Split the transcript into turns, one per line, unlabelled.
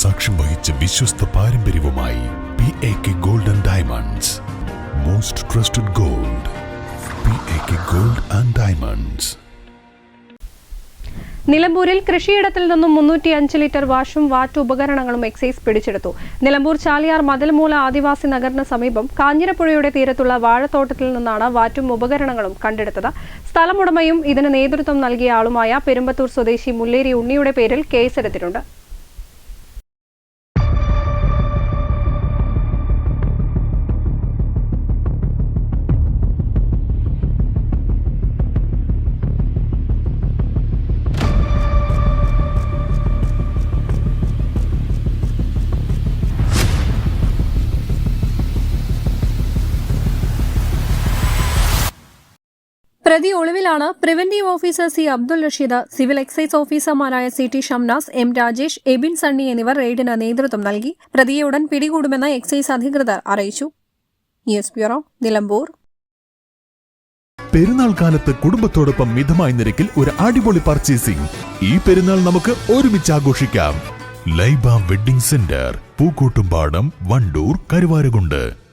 സാക്ഷ്യം വഹിച്ച വിശ്വസ്ത പാരമ്പര്യവുമായി P A K gold and diamonds most trusted gold P A K gold and diamonds
നിലമ്പൂരിൽ കൃഷിയിടത്തിൽ നിന്നും മുന്നൂറ്റി അഞ്ച് ലിറ്റർ വാഷും വാറ്റ് ഉപകരണങ്ങളും എക്സൈസ് പിടിച്ചെടുത്തു. നിലമ്പൂർ ചാലിയാർ മതിൽമൂല ആദിവാസി നഗറിന് സമീപം കാഞ്ഞിരപ്പുഴയുടെ തീരത്തുള്ള വാഴത്തോട്ടത്തിൽ നിന്നാണ് വാറ്റും ഉപകരണങ്ങളും കണ്ടെടുത്തത്. സ്ഥലമുടമയും ഇതിന് നേതൃത്വം നൽകിയ ആളുമായ പെരുമ്പത്തൂർ സ്വദേശി മുല്ലേരി ഉണ്ണിയുടെ പേരിൽ കേസെടുത്തിട്ടുണ്ട്. പ്രതി ഒളിവിലാണ് preventive officer C Abdul Rasheed civil excise ഓഫീസർമാരായ C T Shamnas M Rajesh Ebin Sunny എന്നിവർ റെയ്ഡിന് നേതൃത്വം നൽകി. പ്രതിയെ ഉടൻ പിടികൂടുമെന്ന് എക്സൈസ് അധികൃതർ അറിയിച്ചു. News bureau Nilambur.
പെരുന്നാൾ കാലത്ത് കുടുംബത്തോടൊപ്പം മിതമായ നിരക്കിൽ ഒരു അടിപൊളി പർച്ചേസിംഗ് ഈ പെരുന്നാൾ നമുക്ക് ഒരുമിച്ച് ആഘോഷിക്കാം. Laiba wedding centre Pookkottumpadam Wandoor Karuvarakundu.